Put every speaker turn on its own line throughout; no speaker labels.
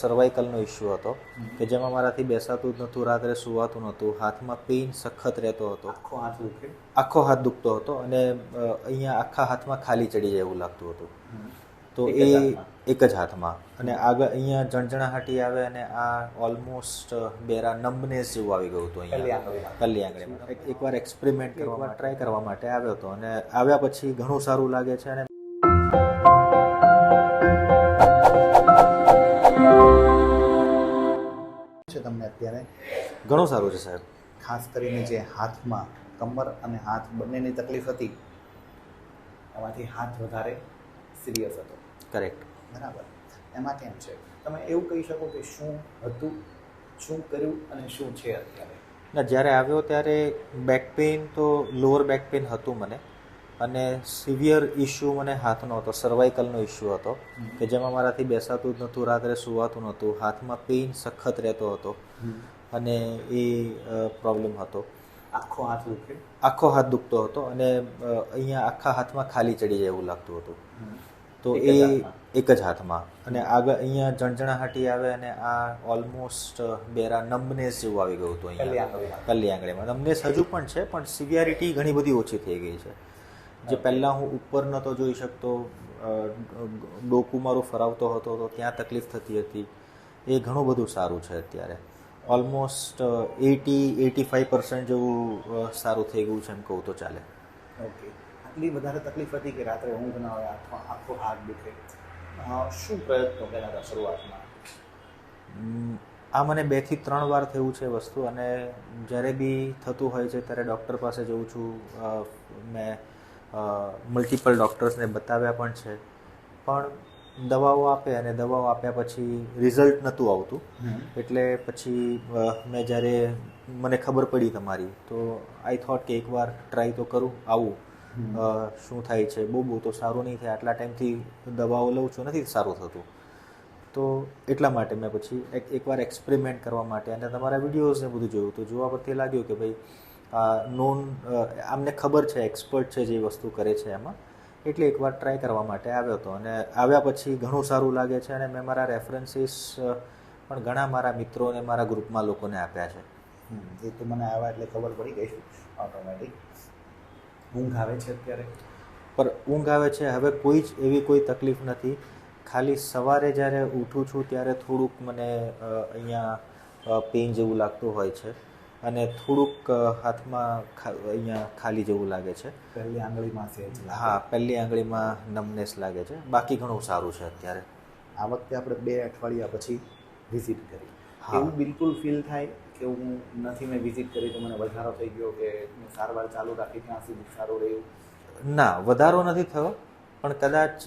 સર્વાઇકલનો issue હતો કે જેમાં મારાથી બેસાતું જ નહોતું રાત્રે સુવાતું નહોતું હાથમાં પેઇન સખત રહેતો હતો.
આખો હાથ દુખે?
આખો હાથ દુખતો હતો અને અહીંયા આખા હાથમાં ખાલી ચડી જાય એવું લાગતું હતું. તો એ એક જ હાથમાં. અને આગળ અહીંયા જણજણાહાટી આવે અને આ ઓલમોસ્ટ બેરા નંબનેસ જેવું આવી ગયું હતું અહીંયા. કલ્લી આંગળીમાં. એકવાર એક્સપેરિમેન્ટ કરવા ટ્રાય કરવા માટે આવ્યો હતો અને આવ્યા પછી ઘણું સારું લાગે છે અને
અત્યારે
ઘણું સારું છે સાહેબ.
ખાસ કરીને જે હાથમાં કમર અને હાથ બંનેની તકલીફ હતી એમાંથી હાથ વધારે સિરિયસ હતો.
કરેક્ટ
બરાબર. એમાં કેમ છે? તમે એવું કહી શકો કે શું હતું શું કર્યું અને શું છે અત્યારે?
ના જ્યારે આવ્યો ત્યારે બેક પેઇન તો લોઅર બેક પેઇન હતું મને. અને સિવિયર ઇશ્યુ મને હાથનો હતો સર્વાઇકલનો ઇશ્યુ હતો. કે જેમાં મારાથી બેસાતું જ નહોતું રાત્રે સુવાતું નહોતું હાથમાં પેઇન સખત રહેતો હતો. અને એ પ્રોબ્લેમ હતો.
આખો હાથ દુખે?
આખો હાથ દુખતો હતો અને અહીંયા આખા હાથમાં ખાલી ચડી જાય એવું લાગતું હતું. તો એ એક જ હાથમાં. અને આગળ અહીંયા જણજણાહાટી આવે અને આ ઓલમોસ્ટ બેરા નમ્બનેસ જેવું આવી ગયું હતું અહીંયા.
આંગળીમાં.
નમ્બનેસ હજુ પણ છે પણ સિવિયારિટી ઘણી બધી ઓછી થઈ ગઈ છે. જે પહેલાં હું ઉપર નહોતો જોઈ શકતો ડોકું મારું ફરાવતો હતો તો ત્યાં તકલીફ થતી હતી. એ ઘણું બધું સારું છે અત્યારે. Almost eighty eighty five percent જેવું સારું થઈ ગયું છે એમ કહું તો ચાલે.
ઓકે. આટલી વધારે તકલીફ હતી કે રાત્રે ઊંઘ ના આવે આખો આખો હાથ દુખે? શું પ્રયત્નો કર્યા હતા શરૂઆતમાં?
આ મને બેથી ત્રણ વાર થયું છે વસ્તુ અને જ્યારે બી થતું હોય છે ત્યારે ડૉક્ટર પાસે જઉં છું. મેં મલ્ટિપલ ડૉક્ટર્સને બતાવ્યા પણ છે. પણ દવાઓ આપે અને દવાઓ આપ્યા પછી રિઝલ્ટ નહોતું આવતું. એટલે પછી મેં જ્યારે મને ખબર પડી તમારી તો આઈ થોટ કે એકવાર ટ્રાય તો કરું આવું. શું થાય છે? બહુ બહુ તો સારું નહીં થાય. આટલા ટાઈમથી દવાઓ લઉં છું નથી સારું થતું. તો એટલા માટે મેં પછી એક એકવાર એક્સપેરિમેન્ટ કરવા માટે અને તમારા વિડીયોઝને બધું જોયું. તો જોવા પરથી લાગ્યું કે ભાઈ નોન આમને ખબર છે એક્સપર્ટ છે જે વસ્તુ કરે છે એમાં. એટલે એકવાર ટ્રાય કરવા માટે આવ્યો હતો. અને આવ્યા પછી ઘણું સારું લાગે છે અને મેં મારા રેફરન્સીસ પણ ઘણા મારા મિત્રોને મારા ગ્રુપમાં લોકોને આપ્યા છે.
એ તો મને આવ્યા એટલે ખબર પડી ગઈ. ઓટોમેટિક ઊંઘ આવે છે અત્યારે?
પર ઊંઘ આવે છે. હવે કોઈ જ એવી કોઈ તકલીફ નથી. ખાલી સવારે જ્યારે ઉઠું છું ત્યારે થોડુંક મને અહીંયા પેઇન જેવું લાગતું હોય છે. અને થોડુંક હાથમાં અહીંયા ખાલી જેવું લાગે છે.
પહેલી આંગળીમાં છે
હા પહેલી આંગળીમાં નમનેસ લાગે છે. બાકી ઘણું સારું છે અત્યારે.
આ વખતે આપણે બે અઠવાડિયા પછી વિઝિટ કરી.
હા.
એવું બિલકુલ ફીલ થાય કે હું નથી મેં વિઝિટ કરી તો મને વધારો થઈ ગયો કે સારવાર ચાલુ રાખી ત્યાં સુધી સારું રહ્યું?
ના વધારો નથી થયો પણ કદાચ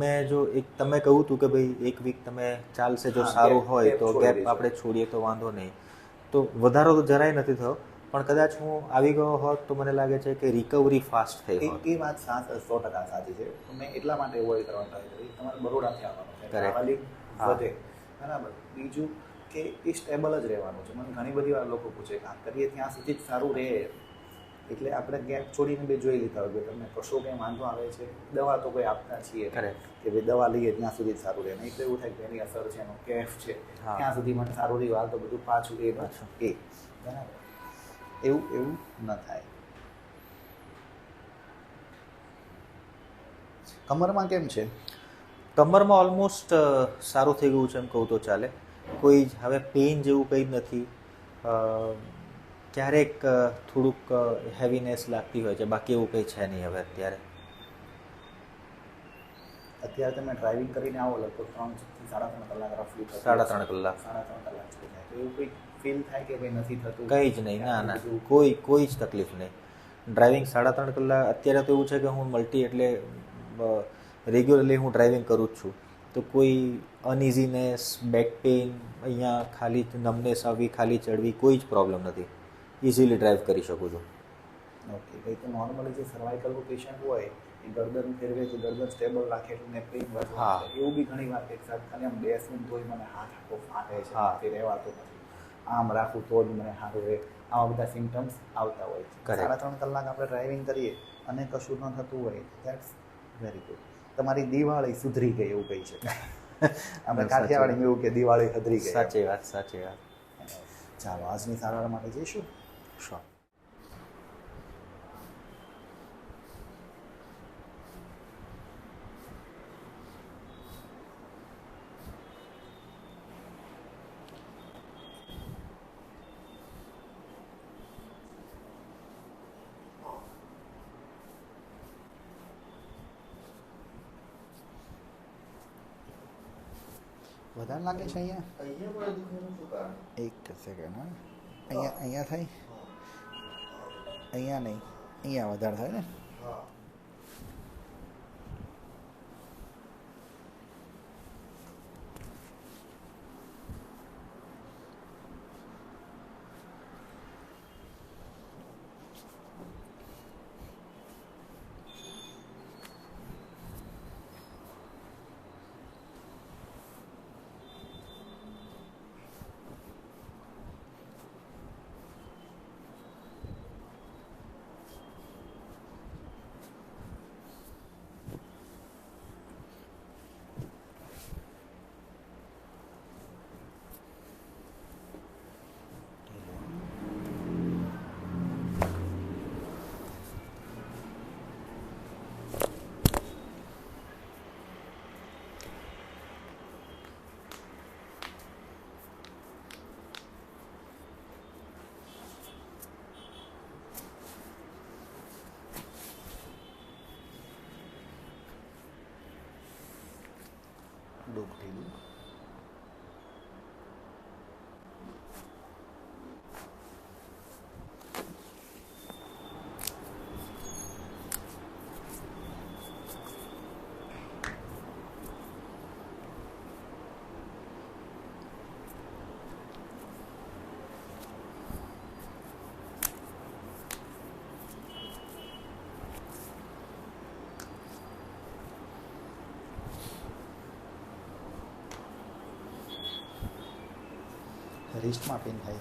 મેં જો એક તમે કહ્યું હતું કે ભાઈ એક વીક તમે ચાલશે જો સારું હોય તો ગેપ આપણે છોડીએ તો વાંધો નહીં. તો વધારો તો જરાય નથી થયો પણ કદાચ હું આવી ગયો હોત તો મને લાગે છે કે રિકવરી ફાસ્ટ થઈ
એ
હોત.
એ વાત સો ટકા સાચી છે. મેં એટલા માટે એવોઇડ કરવા ટ્રાય કરી તમારે બરોડાથી આવવાનું વધે. બરાબર. બીજું કે એ સ્ટેબલ જ રહેવાનું છે. મને ઘણી બધી વાર લોકો પૂછે કે આ કરીએ ત્યાં સુધી જ સારું રહે? એટલે આપણે ગેપ છોડીને બે જોઈ લીધા હોય કે તમને કશો કંઈ વાંધો આવે છે દવા તો કોઈ આપતા છીએ કે ભાઈ દવા લઈએ ત્યાં સુધી સારું રહે. નહીં તો એવું થાય કે એની અસર છે એનો કેફ છે ત્યાં સુધી મને સારું રહ્યું હાલ તો બધું પાછું એ પાછું એ. બરાબર. એવું એવું ન થાય. કમરમાં કેમ છે?
કમરમાં ઓલમોસ્ટ સારું થઈ ગયું છે એમ કહું તો ચાલે. કોઈ હવે પેઇન જેવું કંઈ નથી. ક્યારેક થોડુંક હેવીનેસ લાગતી હોય છે. બાકી એવું કંઈ છે નહીં હવે અત્યારે.
અત્યારે તમે ડ્રાઇવિંગ કરીને આવો લગભગ ત્રણથી સાડા ત્રણ કલાક રફલી
સાડા ત્રણ કલાક.
સાડા ત્રણ કલાક થઈ જાય તો એવું કંઈ ફીલ થાય કે ભાઈ નથી થતું?
કંઈ જ નહીં. ના ના. કોઈ કોઈ જ તકલીફ નહીં. ડ્રાઇવિંગ સાડા ત્રણ કલાક અત્યારે તો એવું છે કે હું મલ્ટી એટલે રેગ્યુલરલી હું ડ્રાઇવિંગ કરું જ છું. તો કોઈ અનઇઝીનેસ બેક પેઇન અહીંયા ખાલી નમનેસ આવવી ખાલી ચડવી કોઈ જ પ્રોબ્લેમ નથી. ઇઝીલી ડ્રાઈવ કરી શકું છું.
ઓકે ભાઈ તો નોર્મલી જે સર્વાઇકલ પેશન્ટ હોય એ ગરદન ફેરવે છે ગરદન સ્ટેબલ રાખે એટલે પેઇન વધુ
હા.
એવું બી ઘણી વાર એક સાથે ખાલી આમ બેસું તોય મને હાથ આખો ફાટે છે
હા.
તે રહેવાતું નથી. આમ રાખું તો જ મને સારું રહે. આવા બધા સિમ્ટમ્સ આવતા હોય છે. સાડા ત્રણ કલાક આપણે ડ્રાઇવિંગ કરીએ અને કશું ન થતું હોય દેટ્સ વેરી ગુડ તમારી દિવાળી સુધરી ગઈ એવું કહી શકાય. આપણે કાઠિયાવાડીમાં એવું કે દિવાળી સુધરી ગઈ.
સાચી વાત સાચી વાત.
ચાલો આજની સારવાર માટે જઈશું.
શ્યોર
વધારે લાગે છે અહીંયા એક સેકન્ડ હા અહીંયા અહીંયા થાય અહીંયા નહીં અહીંયા વધારે થાય ને? Brookhill રિસ્ટમાં પેન થાય.